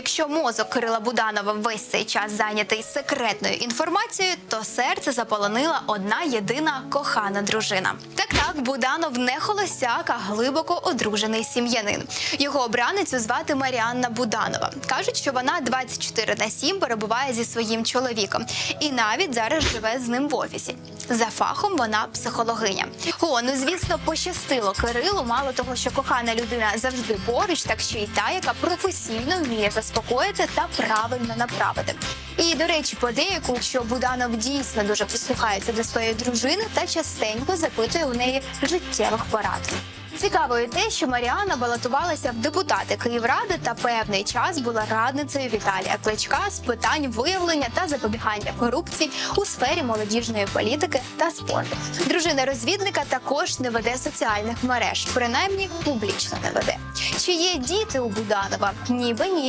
Якщо мозок Кирила Буданова весь цей час зайнятий секретною інформацією, то серце заполонила одна єдина кохана дружина. Так так, Буданов не холостяк, а глибоко одружений сім'янин. Його обраницю звати Маріанна Буданова. кажуть, що вона 24 на 7 перебуває зі своїм чоловіком і навіть зараз живе з ним в офісі. За фахом вона психологиня. О, ну звісно, пощастило Кирилу. Мало того, що кохана людина завжди поруч, так ще й та, яка професійно вміє заспокоїти та правильно направити. І до речі, подеяку, що Буданов дійсно дуже прислухається до своєї дружини та частенько запитує у неї життєвих порад. Цікаво і те, що Маріана балотувалася в депутати Київради та певний час була радницею Віталія Кличка з питань виявлення та запобігання корупції у сфері молодіжної політики та спорту. Дружина розвідника також не веде соціальних мереж, принаймні публічно не веде. Чи є діти у Буданова? Ніби ні,